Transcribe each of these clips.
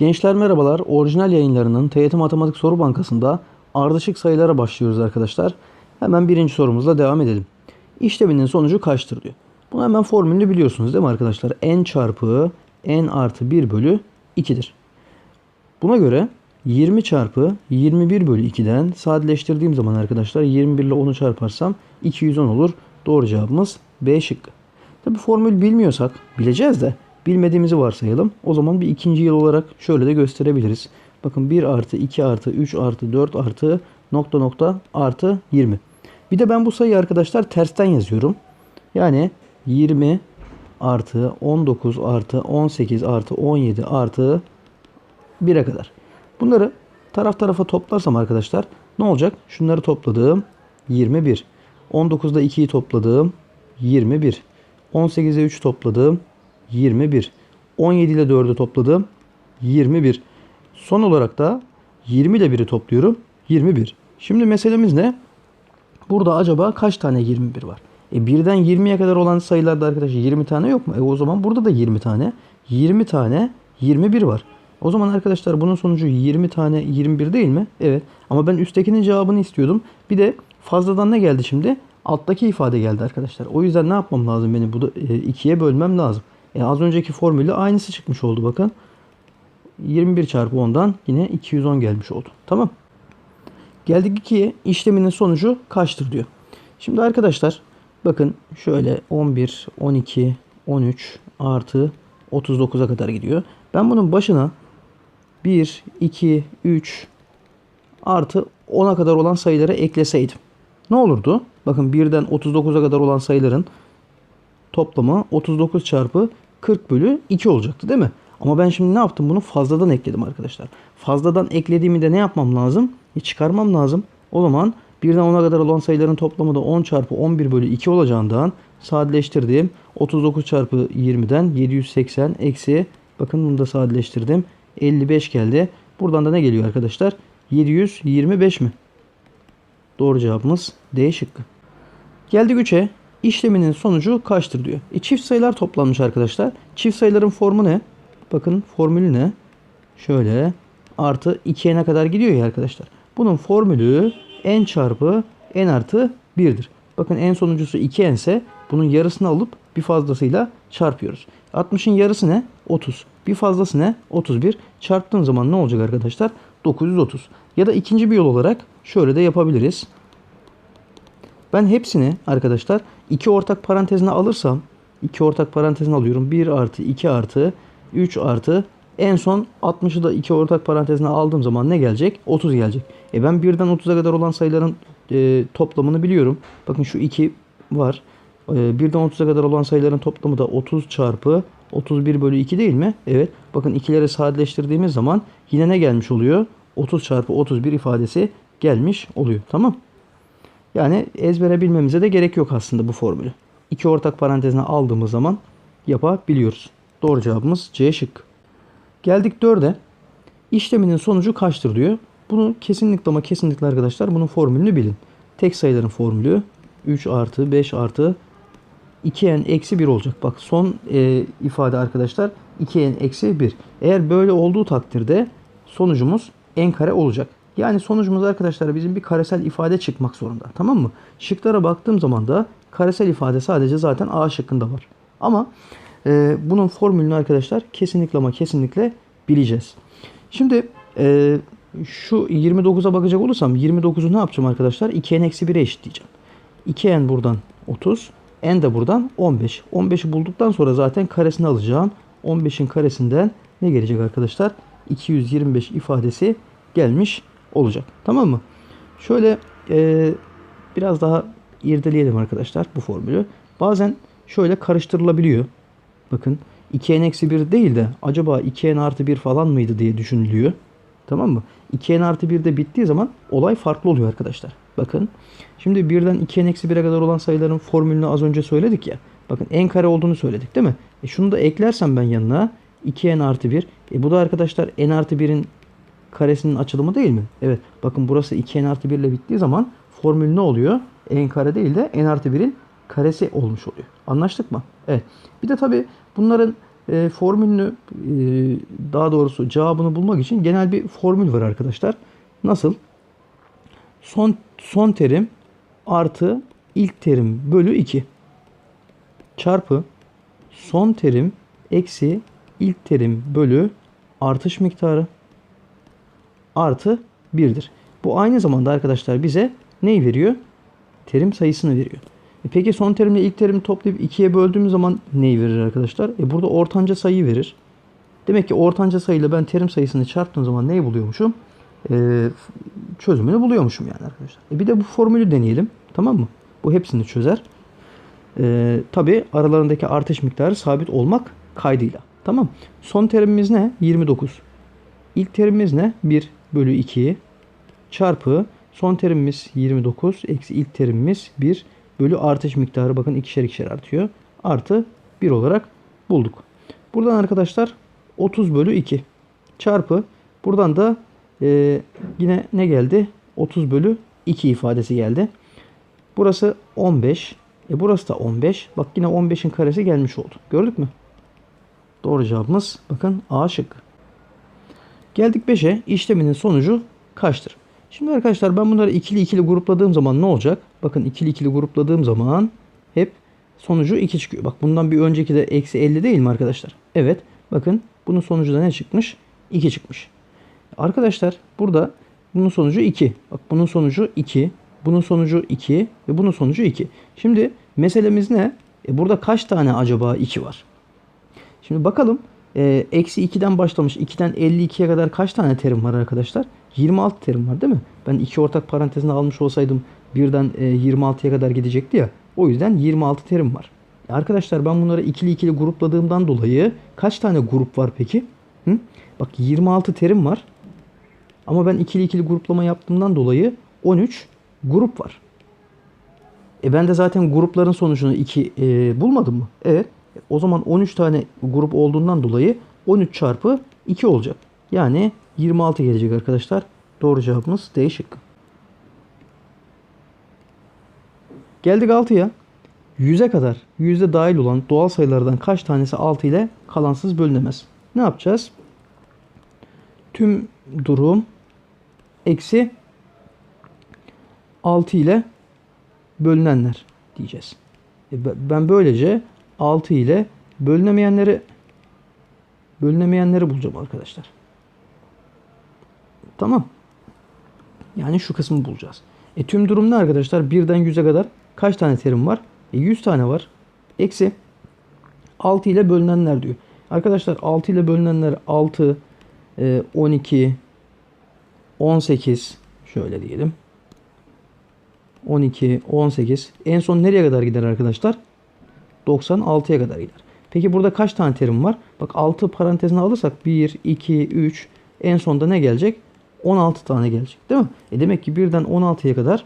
Gençler merhabalar. Orijinal yayınlarının TYT Matematik Soru Bankası'nda ardışık sayılara başlıyoruz arkadaşlar. Hemen birinci sorumuzla devam edelim. İşleminin sonucu kaçtır diyor. Bunu hemen formülünü biliyorsunuz değil mi arkadaşlar? n çarpı n artı 1 bölü 2'dir. Buna göre 20 çarpı 21 bölü 2'den sadeleştirdiğim zaman arkadaşlar 21 ile 10'u çarparsam 210 olur. Doğru cevabımız B şıkkı. Tabi formül bilmiyorsak bileceğiz de bilmediğimizi varsayalım. O zaman bir ikinci yıl olarak şöyle de gösterebiliriz. Bakın 1 artı 2 artı 3 artı 4 artı nokta nokta artı 20. Bir de ben bu sayıyı arkadaşlar tersten yazıyorum. Yani 20 artı 19 artı 18 artı 17 artı 1'e kadar. Bunları taraf tarafa toplarsam arkadaşlar ne olacak? Şunları topladığım 21. 19'da 2'yi topladığım 21. 18'e 3 topladığım 21. 17 ile 4'ü topladığım 21. Son olarak da 20 ile 1'i topluyorum 21. Şimdi meselemiz ne? Burada acaba kaç tane 21 var? E birden 20'ye kadar olan sayılarda arkadaşlar 20 tane yok mu? E o zaman burada da 20 tane. 20 tane 21 var. O zaman arkadaşlar bunun sonucu 20 tane 21 değil mi? Evet. Ama ben üsttekinin cevabını istiyordum. Bir de fazladan ne geldi şimdi? Alttaki ifade geldi arkadaşlar. O yüzden ne yapmam lazım benim? Bu da e, ikiye bölmem lazım. E az önceki formülle aynısı çıkmış oldu bakın. 21 çarpı 10'dan yine 210 gelmiş oldu. Tamam. Geldik 2'ye. İşleminin sonucu kaçtır diyor. Şimdi arkadaşlar bakın şöyle 11, 12, 13 artı 39'a kadar gidiyor. Ben bunun başına 1, 2, 3 artı 10'a kadar olan sayıları ekleseydim. Ne olurdu? Bakın 1'den 39'a kadar olan sayıların toplamı 39 çarpı 40 bölü 2 olacaktı değil mi? Ama ben şimdi ne yaptım? Bunu fazladan ekledim arkadaşlar. Fazladan eklediğimi de ne yapmam lazım? E çıkarmam lazım. O zaman 1'den 10'a kadar olan sayıların toplamı da 10 çarpı 11 bölü 2 olacağından sadeleştirdim. 39 çarpı 20'den 780 eksi bakın bunu da sadeleştirdim. 55 geldi. Buradan da ne geliyor arkadaşlar? 725 mi? Doğru cevabımız D şıkkı. Geldik 3'e. İşleminin sonucu kaçtır diyor. E, çift sayılar toplanmış arkadaşlar. Çift sayıların formu ne? Bakın formülü ne? Şöyle artı 2n'e kadar gidiyor ya arkadaşlar. Bunun formülü n çarpı n artı 1'dir. Bakın n sonuncusu 2n ise bunun yarısını alıp bir fazlasıyla çarpıyoruz. 60'ın yarısı ne? 30. Bir fazlası ne? 31. Çarptığın zaman ne olacak arkadaşlar? 930. Ya da ikinci bir yol olarak şöyle de yapabiliriz. Ben hepsini arkadaşlar iki ortak parantezine alırsam iki ortak parantezine alıyorum. 1 artı 2 artı 3 artı en son 60'ı da iki ortak parantezine aldığım zaman ne gelecek? 30 gelecek. E ben 1'den 30'a kadar olan sayıların e, toplamını biliyorum. Bakın şu 2 var. E, 1'den 30'a kadar olan sayıların toplamı da 30 çarpı 31 bölü 2 değil mi? Evet. Bakın ikileri sadeleştirdiğimiz zaman yine ne gelmiş oluyor? 30 çarpı 31 ifadesi gelmiş oluyor. Tamam. Yani ezbere bilmemize de gerek yok aslında bu formülü. İki ortak parantezine aldığımız zaman yapabiliyoruz. Doğru cevabımız C şık. Geldik 4'e. İşleminin sonucu kaçtır diyor. Bunu kesinlikle ama kesinlikle arkadaşlar bunun formülünü bilin. Tek sayıların formülü 3 artı 5 artı 2n eksi 1 olacak. Bak son e, ifade arkadaşlar 2n eksi 1. Eğer böyle olduğu takdirde sonucumuz n kare olacak. Yani sonucumuz arkadaşlar bizim bir karesel ifade çıkmak zorunda. Tamam mı? Şıklara baktığım zaman da karesel ifade sadece zaten A şıkkında var. Ama e, bunun formülünü arkadaşlar kesinlikle ama kesinlikle bileceğiz. Şimdi e, şu 29'a bakacak olursam 29'u ne yapacağım arkadaşlar? 2n eksi 1'e eşitleyeceğim. 2n buradan 30. n de buradan 15. 15'i bulduktan sonra zaten karesini alacağım. 15'in karesinden ne gelecek arkadaşlar? 225 ifadesi gelmiş olacak. Tamam mı? Şöyle e, biraz daha irdeleyelim arkadaşlar bu formülü. Bazen şöyle karıştırılabiliyor. Bakın 2n eksi 1 değil de acaba 2n artı 1 falan mıydı diye düşünülüyor. Tamam mı? 2n artı 1 de bittiği zaman olay farklı oluyor arkadaşlar. Bakın. Şimdi 1'den 2n eksi 1'e kadar olan sayıların formülünü az önce söyledik ya. Bakın n kare olduğunu söyledik değil mi? E şunu da eklersem ben yanına 2n artı 1. E bu da arkadaşlar n artı 1'in karesinin açılımı değil mi? Evet. Bakın burası 2n artı 1 ile bittiği zaman formül ne oluyor? n kare değil de n artı 1'in karesi olmuş oluyor. Anlaştık mı? Evet. Bir de tabi bunların e, formülünü e, daha doğrusu cevabını bulmak için genel bir formül var arkadaşlar. Nasıl? Son son terim artı ilk terim bölü 2 çarpı son terim eksi ilk terim bölü artış miktarı artı 1'dir. Bu aynı zamanda arkadaşlar bize neyi veriyor? Terim sayısını veriyor. E peki son terimle ilk terimi toplayıp 2'ye böldüğümüz zaman neyi verir arkadaşlar? E burada ortanca sayıyı verir. Demek ki ortanca sayıyla ben terim sayısını çarptığım zaman neyi buluyormuşum? E, çözümünü buluyormuşum yani arkadaşlar. E bir de bu formülü deneyelim. Tamam mı? Bu hepsini çözer. E, Tabi aralarındaki artış miktarı sabit olmak kaydıyla. Tamam. Son terimimiz ne? 29. İlk terimimiz ne? 1 bölü 2 çarpı son terimimiz 29 eksi ilk terimimiz 1 bölü artış miktarı bakın ikişer ikişer artıyor. Artı 1 olarak bulduk. Buradan arkadaşlar 30 bölü 2 çarpı buradan da e, yine ne geldi? 30 bölü 2 ifadesi geldi. Burası 15. E burası da 15. Bak yine 15'in karesi gelmiş oldu. Gördük mü? Doğru cevabımız bakın A şıkkı. Geldik 5'e. İşleminin sonucu kaçtır? Şimdi arkadaşlar ben bunları ikili ikili grupladığım zaman ne olacak? Bakın ikili ikili grupladığım zaman hep sonucu 2 çıkıyor. Bak bundan bir önceki de eksi 50 değil mi arkadaşlar? Evet. Bakın bunun sonucu da ne çıkmış? 2 çıkmış. Arkadaşlar burada bunun sonucu 2. Bak bunun sonucu 2. Bunun sonucu 2 ve bunun sonucu 2. Şimdi meselemiz ne? E burada kaç tane acaba 2 var? Şimdi bakalım. E, eksi 2'den başlamış. 2'den 52'ye kadar kaç tane terim var arkadaşlar? 26 terim var değil mi? Ben iki ortak parantezine almış olsaydım birden e, 26'ya kadar gidecekti ya. O yüzden 26 terim var. E arkadaşlar ben bunları ikili ikili grupladığımdan dolayı kaç tane grup var peki? Hı? Bak 26 terim var. Ama ben ikili ikili gruplama yaptığımdan dolayı 13 grup var. E ben de zaten grupların sonucunu 2 e, bulmadım mı? Evet. O zaman 13 tane grup olduğundan dolayı 13 çarpı 2 olacak. Yani 26 gelecek arkadaşlar. Doğru cevabımız D şıkkı. Geldik 6'ya. 100'e kadar yüzde dahil olan doğal sayılardan kaç tanesi 6 ile kalansız bölünemez? Ne yapacağız? Tüm durum eksi 6 ile bölünenler diyeceğiz. E ben böylece 6 ile bölünemeyenleri bölünemeyenleri bulacağım arkadaşlar. Tamam. Yani şu kısmı bulacağız. E tüm durum ne arkadaşlar? 1'den 100'e kadar kaç tane terim var? E 100 tane var. Eksi 6 ile bölünenler diyor. Arkadaşlar 6 ile bölünenler 6, 12, 18 şöyle diyelim. 12, 18. En son nereye kadar gider arkadaşlar? 96'ya kadar gider. Peki burada kaç tane terim var? Bak 6 parantezine alırsak 1, 2, 3 en sonda ne gelecek? 16 tane gelecek değil mi? E demek ki birden 16'ya kadar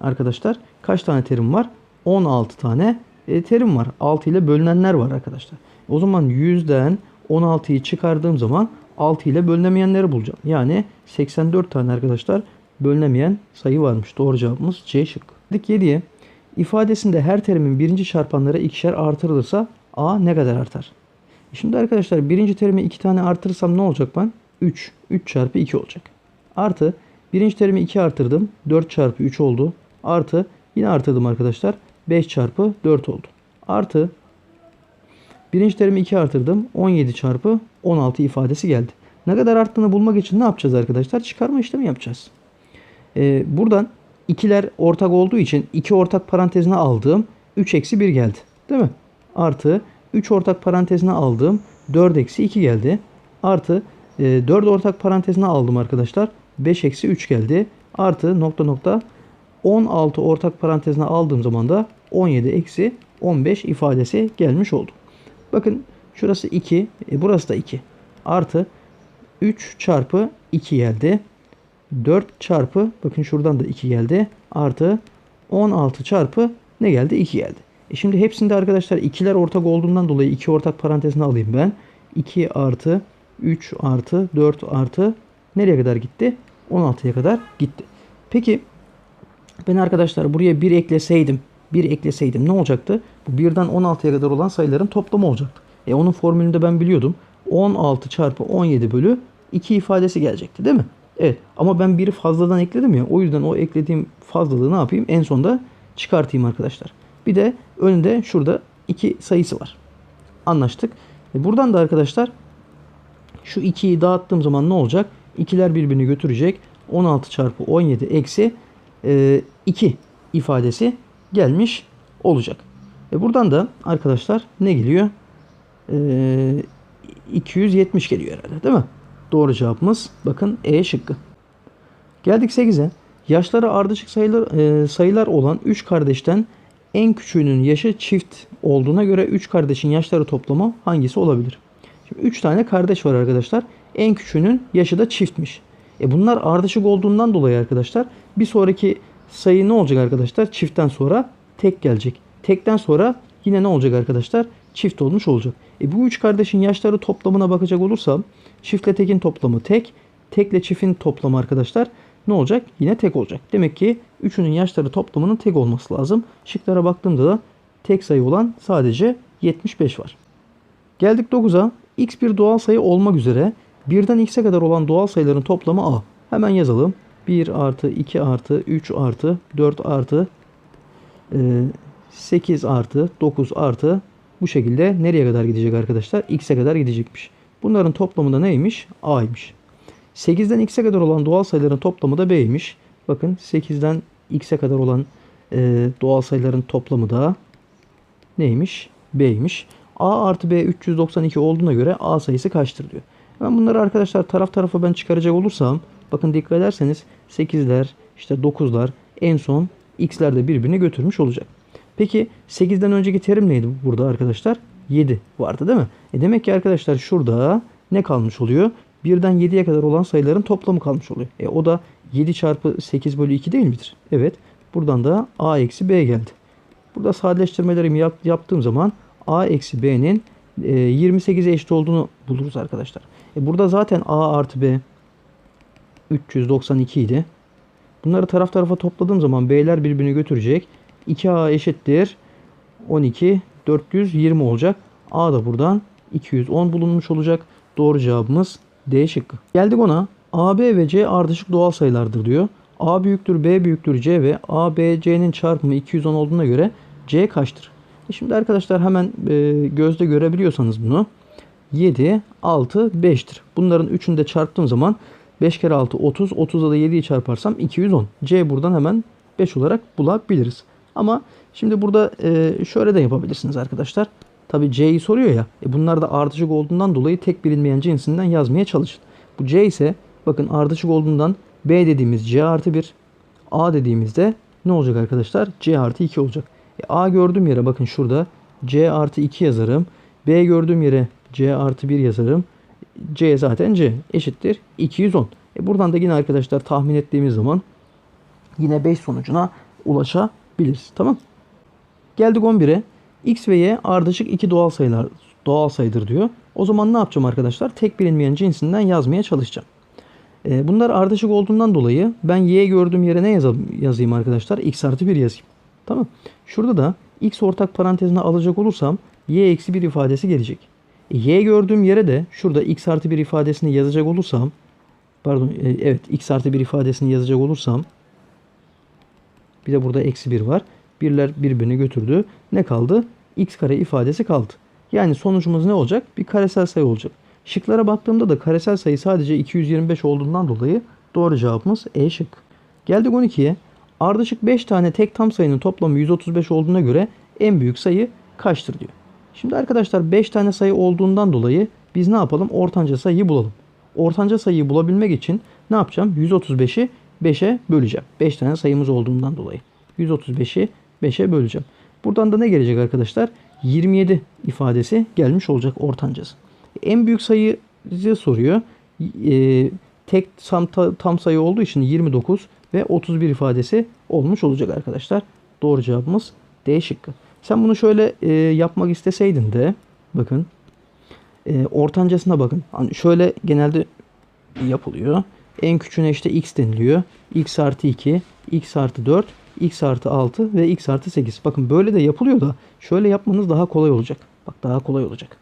arkadaşlar kaç tane terim var? 16 tane e, terim var. 6 ile bölünenler var arkadaşlar. O zaman 100'den 16'yı çıkardığım zaman 6 ile bölünemeyenleri bulacağım. Yani 84 tane arkadaşlar bölünemeyen sayı varmış. Doğru cevabımız C şıkkı. Dik 7'ye ifadesinde her terimin birinci çarpanları ikişer artırılırsa A ne kadar artar? E şimdi arkadaşlar birinci terimi 2 tane artırırsam ne olacak ben? 3. 3 çarpı 2 olacak. Artı birinci terimi 2 artırdım. 4 çarpı 3 oldu. Artı yine artırdım arkadaşlar. 5 çarpı 4 oldu. Artı birinci terimi 2 artırdım. 17 çarpı 16 ifadesi geldi. Ne kadar arttığını bulmak için ne yapacağız arkadaşlar? Çıkarma işlemi yapacağız. Ee, buradan ikiler ortak olduğu için iki ortak parantezine aldığım 3 eksi 1 geldi. Değil mi? Artı 3 ortak parantezine aldığım 4 eksi 2 geldi. Artı e, 4 ortak parantezine aldım arkadaşlar. 5 eksi 3 geldi. Artı nokta nokta 16 ortak parantezine aldığım zaman da 17 eksi 15 ifadesi gelmiş oldu. Bakın şurası 2. E, burası da 2. Artı 3 çarpı 2 geldi. 4 çarpı bakın şuradan da 2 geldi. Artı 16 çarpı ne geldi? 2 geldi. E şimdi hepsinde arkadaşlar ikiler ortak olduğundan dolayı iki ortak parantezine alayım ben. 2 artı 3 artı 4 artı nereye kadar gitti? 16'ya kadar gitti. Peki ben arkadaşlar buraya 1 ekleseydim 1 ekleseydim ne olacaktı? Bu 1'den 16'ya kadar olan sayıların toplamı olacaktı. E onun formülünü de ben biliyordum. 16 çarpı 17 bölü 2 ifadesi gelecekti değil mi? Evet ama ben biri fazladan ekledim ya. O yüzden o eklediğim fazlalığı ne yapayım? En sonda çıkartayım arkadaşlar. Bir de önünde şurada 2 sayısı var. Anlaştık. E buradan da arkadaşlar şu 2'yi dağıttığım zaman ne olacak? İkiler birbirini götürecek. 16 çarpı 17 eksi e, 2 ifadesi gelmiş olacak. Ve buradan da arkadaşlar ne geliyor? E, 270 geliyor herhalde değil mi? Doğru cevabımız bakın E şıkkı. Geldik 8'e. Yaşları ardışık sayılar, e, sayılar olan 3 kardeşten en küçüğünün yaşı çift olduğuna göre 3 kardeşin yaşları toplamı hangisi olabilir? Şimdi 3 tane kardeş var arkadaşlar. En küçüğünün yaşı da çiftmiş. E bunlar ardışık olduğundan dolayı arkadaşlar bir sonraki sayı ne olacak arkadaşlar? Çiftten sonra tek gelecek. Tekten sonra yine ne olacak arkadaşlar? Çift olmuş olacak. E bu üç kardeşin yaşları toplamına bakacak olursam çiftle tekin toplamı tek, tekle çiftin toplamı arkadaşlar ne olacak? Yine tek olacak. Demek ki üçünün yaşları toplamının tek olması lazım. Şıklara baktığımda da tek sayı olan sadece 75 var. Geldik 9'a. X bir doğal sayı olmak üzere birden x'e kadar olan doğal sayıların toplamı A. Hemen yazalım. 1 artı 2 artı 3 artı 4 artı e, 8 artı 9 artı bu şekilde nereye kadar gidecek arkadaşlar? X'e kadar gidecekmiş. Bunların toplamı da neymiş? A'ymış. 8'den x'e kadar olan doğal sayıların toplamı da b'ymiş. Bakın 8'den x'e kadar olan e, doğal sayıların toplamı da neymiş? b'ymiş. a artı b 392 olduğuna göre a sayısı kaçtır diyor. Ben bunları arkadaşlar taraf tarafa ben çıkaracak olursam bakın dikkat ederseniz 8'ler işte 9'lar en son x'ler de birbirini götürmüş olacak. Peki 8'den önceki terim neydi burada arkadaşlar? 7 vardı değil mi? E demek ki arkadaşlar şurada ne kalmış oluyor? 1'den 7'ye kadar olan sayıların toplamı kalmış oluyor. E o da 7 çarpı 8 bölü 2 değil midir? Evet. Buradan da a eksi b geldi. Burada sadeleştirmelerimi yap, yaptığım zaman a eksi b'nin e, 28'e eşit olduğunu buluruz arkadaşlar. E burada zaten a artı b 392 idi. Bunları taraf tarafa topladığım zaman b'ler birbirini götürecek. 2a eşittir 12 420 olacak. A da buradan 210 bulunmuş olacak. Doğru cevabımız D şıkkı. Geldik ona. A, B ve C ardışık doğal sayılardır diyor. A büyüktür, B büyüktür C ve A, B, C'nin çarpımı 210 olduğuna göre C kaçtır? E şimdi arkadaşlar hemen e, gözde görebiliyorsanız bunu 7, 6, 5'tir. Bunların üçünü de çarptığım zaman 5 kere 6 30, 30'a da 7'yi çarparsam 210. C buradan hemen 5 olarak bulabiliriz. Ama şimdi burada e, şöyle de yapabilirsiniz arkadaşlar. Tabi C'yi soruyor ya. E bunlar da ardışık olduğundan dolayı tek bilinmeyen cinsinden yazmaya çalışın. Bu C ise bakın ardışık olduğundan B dediğimiz C artı 1. A dediğimizde ne olacak arkadaşlar? C artı 2 olacak. E A gördüğüm yere bakın şurada C artı 2 yazarım. B gördüğüm yere C artı 1 yazarım. C zaten C eşittir 210. E buradan da yine arkadaşlar tahmin ettiğimiz zaman yine 5 sonucuna ulaşabiliriz. Tamam. Geldik 11'e. X ve Y ardışık iki doğal sayılar doğal sayıdır diyor. O zaman ne yapacağım arkadaşlar? Tek bilinmeyen cinsinden yazmaya çalışacağım. E, bunlar ardışık olduğundan dolayı ben Y gördüğüm yere ne yazayım arkadaşlar? X artı 1 yazayım. Tamam. Şurada da X ortak parantezine alacak olursam Y eksi 1 ifadesi gelecek. E, y gördüğüm yere de şurada X artı 1 ifadesini yazacak olursam pardon e, evet X artı 1 ifadesini yazacak olursam bir de burada eksi 1 var. Birler birbirini götürdü. Ne kaldı? X kare ifadesi kaldı. Yani sonucumuz ne olacak? Bir karesel sayı olacak. Şıklara baktığımda da karesel sayı sadece 225 olduğundan dolayı doğru cevabımız E şık. Geldik 12'ye. Ardışık 5 tane tek tam sayının toplamı 135 olduğuna göre en büyük sayı kaçtır diyor. Şimdi arkadaşlar 5 tane sayı olduğundan dolayı biz ne yapalım? Ortanca sayıyı bulalım. Ortanca sayıyı bulabilmek için ne yapacağım? 135'i 5'e böleceğim. 5 tane sayımız olduğundan dolayı. 135'i 5'e böleceğim. Buradan da ne gelecek arkadaşlar? 27 ifadesi gelmiş olacak ortancası. En büyük sayıyı soruyor. Ee, tek tam, tam sayı olduğu için 29 ve 31 ifadesi olmuş olacak arkadaşlar. Doğru cevabımız D şıkkı. Sen bunu şöyle e, yapmak isteseydin de bakın e, ortancasına bakın. Hani şöyle genelde yapılıyor. En küçüğüne işte x deniliyor. x artı 2, x artı 4, x artı 6 ve x artı 8. Bakın böyle de yapılıyor da şöyle yapmanız daha kolay olacak. Bak daha kolay olacak.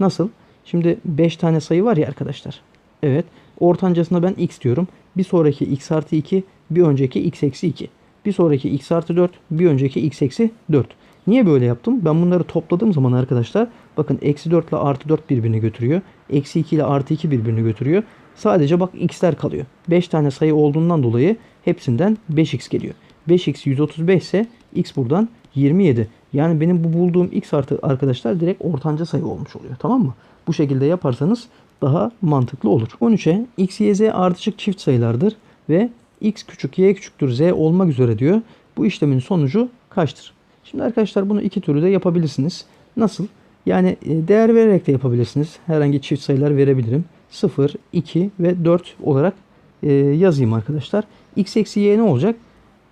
Nasıl? Şimdi 5 tane sayı var ya arkadaşlar. Evet. Ortancasına ben x diyorum. Bir sonraki x artı 2, bir önceki x eksi 2. Bir sonraki x artı 4, bir önceki x eksi 4. Niye böyle yaptım? Ben bunları topladığım zaman arkadaşlar bakın eksi 4 ile artı 4 birbirini götürüyor. Eksi 2 ile artı 2 birbirini götürüyor. Sadece bak x'ler kalıyor. 5 tane sayı olduğundan dolayı hepsinden 5x geliyor. 5x 135 ise x buradan 27. Yani benim bu bulduğum x artı arkadaşlar direkt ortanca sayı olmuş oluyor. Tamam mı? Bu şekilde yaparsanız daha mantıklı olur. 13'e x, y, z ardışık çift sayılardır ve x küçük y küçüktür z olmak üzere diyor. Bu işlemin sonucu kaçtır? Şimdi arkadaşlar bunu iki türlü de yapabilirsiniz. Nasıl? Yani e, değer vererek de yapabilirsiniz. Herhangi çift sayılar verebilirim. 0, 2 ve 4 olarak e, yazayım arkadaşlar. x eksi y ne olacak?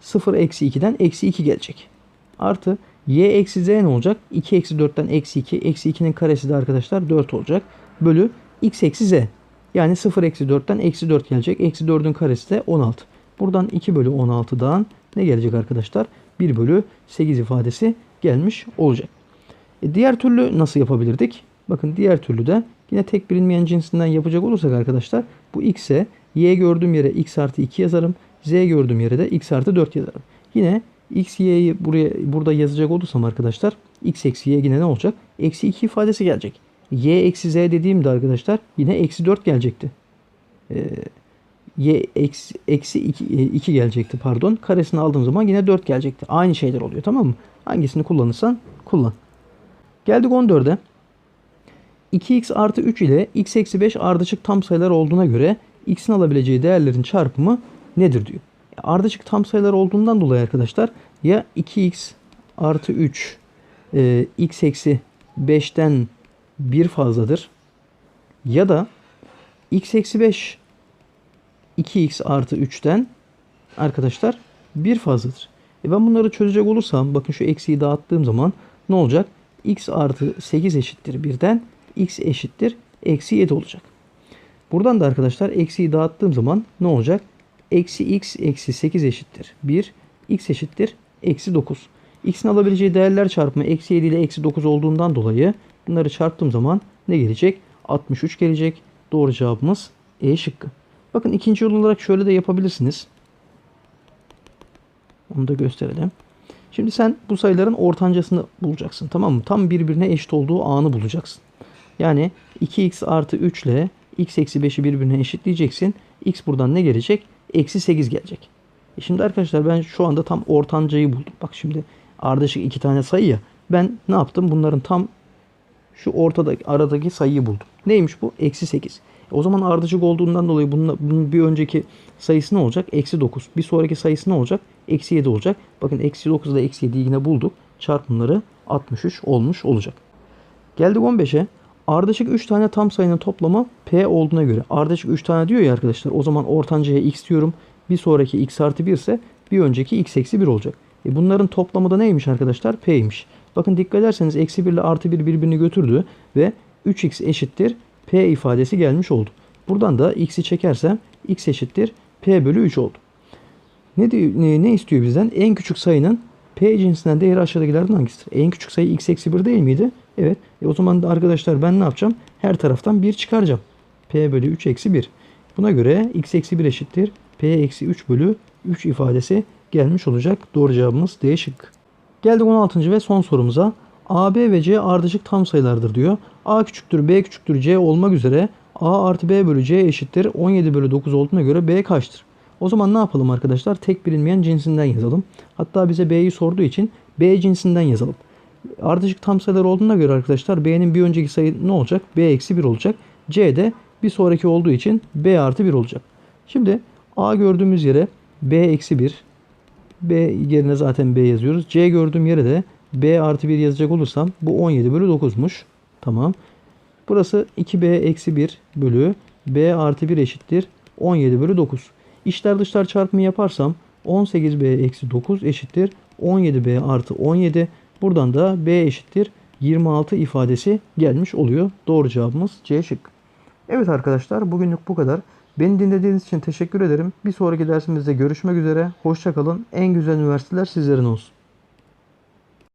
0 eksi 2'den eksi 2 gelecek. Artı y eksi z ne olacak? 2 eksi 4'ten eksi 2. Eksi 2'nin karesi de arkadaşlar 4 olacak. Bölü x eksi z. Yani 0 eksi 4'ten eksi 4 gelecek. Eksi 4'ün karesi de 16. Buradan 2 bölü 16'dan ne gelecek arkadaşlar? 1 bölü 8 ifadesi gelmiş olacak. E diğer türlü nasıl yapabilirdik? Bakın diğer türlü de yine tek bilinmeyen cinsinden yapacak olursak arkadaşlar bu x'e y gördüğüm yere x artı 2 yazarım. z gördüğüm yere de x artı 4 yazarım. Yine x y'yi buraya burada yazacak olursam arkadaşlar x eksi y yine ne olacak? Eksi 2 ifadesi gelecek. y eksi z dediğimde arkadaşlar yine eksi 4 gelecekti. Ee, y eksi, eksi 2, 2 gelecekti pardon. Karesini aldığım zaman yine 4 gelecekti. Aynı şeyler oluyor tamam mı? Hangisini kullanırsan kullan. Geldik 14'e. 2x artı 3 ile x eksi 5 ardışık tam sayılar olduğuna göre x'in alabileceği değerlerin çarpımı nedir diyor. Ardışık tam sayılar olduğundan dolayı arkadaşlar ya 2x artı 3 e, x eksi 5'ten 1 fazladır ya da x eksi 5 2x artı 3'ten arkadaşlar 1 fazladır. E ben bunları çözecek olursam bakın şu eksiyi dağıttığım zaman ne olacak? x artı 8 eşittir 1'den x eşittir eksi 7 olacak. Buradan da arkadaşlar eksiyi dağıttığım zaman ne olacak? Eksi x eksi 8 eşittir 1. x eşittir eksi 9. x'in alabileceği değerler çarpımı eksi 7 ile eksi 9 olduğundan dolayı bunları çarptığım zaman ne gelecek? 63 gelecek. Doğru cevabımız E şıkkı. Bakın ikinci yol olarak şöyle de yapabilirsiniz. Onu da gösterelim. Şimdi sen bu sayıların ortancasını bulacaksın. Tamam mı? Tam birbirine eşit olduğu anı bulacaksın. Yani 2x artı 3 ile x eksi 5'i birbirine eşitleyeceksin. x buradan ne gelecek? Eksi 8 gelecek. E şimdi arkadaşlar ben şu anda tam ortancayı buldum. Bak şimdi ardışık iki tane sayı ya. Ben ne yaptım? Bunların tam şu ortada aradaki sayıyı buldum. Neymiş bu? Eksi 8. O zaman ardışık olduğundan dolayı bunun, bunun bir önceki sayısı ne olacak? Eksi 9. Bir sonraki sayısı ne olacak? Eksi 7 olacak. Bakın eksi 9 ile eksi 7'yi yine bulduk. Çarpımları 63 olmuş olacak. Geldik 15'e. Ardışık 3 tane tam sayının toplamı P olduğuna göre. Ardışık 3 tane diyor ya arkadaşlar. O zaman ortancaya x diyorum. Bir sonraki x artı 1 ise bir önceki x eksi 1 olacak. E bunların toplamı da neymiş arkadaşlar? P'ymiş. Bakın dikkat ederseniz eksi 1 ile artı 1 birbirini götürdü ve 3x eşittir P ifadesi gelmiş oldu. Buradan da x'i çekersem x eşittir P bölü 3 oldu. Ne, diyor, ne, istiyor bizden? En küçük sayının P cinsinden değeri aşağıdakilerden hangisidir? En küçük sayı x eksi 1 değil miydi? Evet. E o zaman da arkadaşlar ben ne yapacağım? Her taraftan 1 çıkaracağım. P bölü 3 eksi 1. Buna göre x eksi 1 eşittir. P eksi 3 bölü 3 ifadesi gelmiş olacak. Doğru cevabımız D şık. Geldik 16. ve son sorumuza. A, B ve C ardışık tam sayılardır diyor. A küçüktür, B küçüktür, C olmak üzere A artı B bölü C eşittir 17 bölü 9 olduğuna göre B kaçtır? O zaman ne yapalım arkadaşlar? Tek bilinmeyen cinsinden yazalım. Hatta bize B'yi sorduğu için B cinsinden yazalım. Ardışık tam sayılar olduğuna göre arkadaşlar B'nin bir önceki sayı ne olacak? B eksi 1 olacak. C de bir sonraki olduğu için B artı 1 olacak. Şimdi A gördüğümüz yere B eksi 1. B yerine zaten B yazıyoruz. C gördüğüm yere de B artı 1 yazacak olursam bu 17 bölü 9'muş. Tamam. Burası 2B eksi 1 bölü B artı 1 eşittir 17 bölü 9. İçler dışlar çarpımı yaparsam 18B eksi 9 eşittir 17B artı 17. Buradan da B eşittir 26 ifadesi gelmiş oluyor. Doğru cevabımız C şık. Evet arkadaşlar bugünlük bu kadar. Beni dinlediğiniz için teşekkür ederim. Bir sonraki dersimizde görüşmek üzere. Hoşçakalın. En güzel üniversiteler sizlerin olsun.